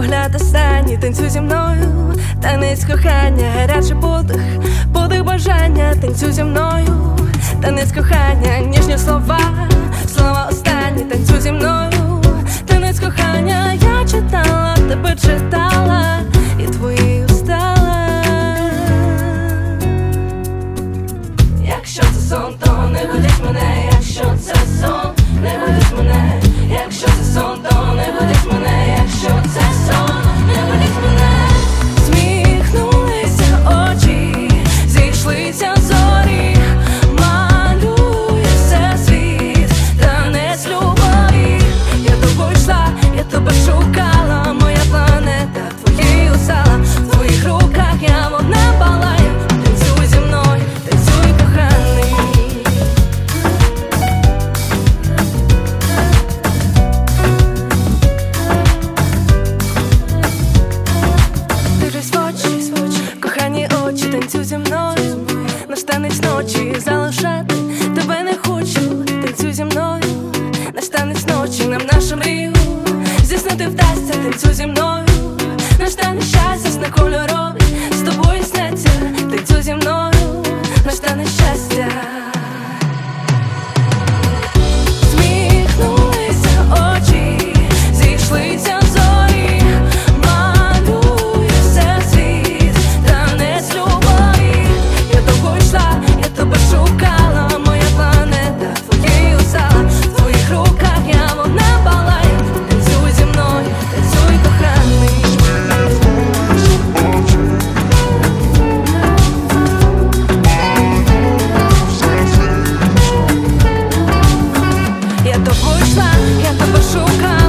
погляд останній танцюй зі мною, танець кохання, гарячий подих, подих бажання, танцюй зі мною, танець кохання, ніжні слова. Весь ночі залишати. Тебе не хочу, танцюй зі мною, наш танець ночі нам нашу мрію Здійснити вдасться, танцюй зі мною, Наш танець, щастя, на кольорові, з тобою сняться, танцюй зі мною. твою шланг, я тебе шукаю.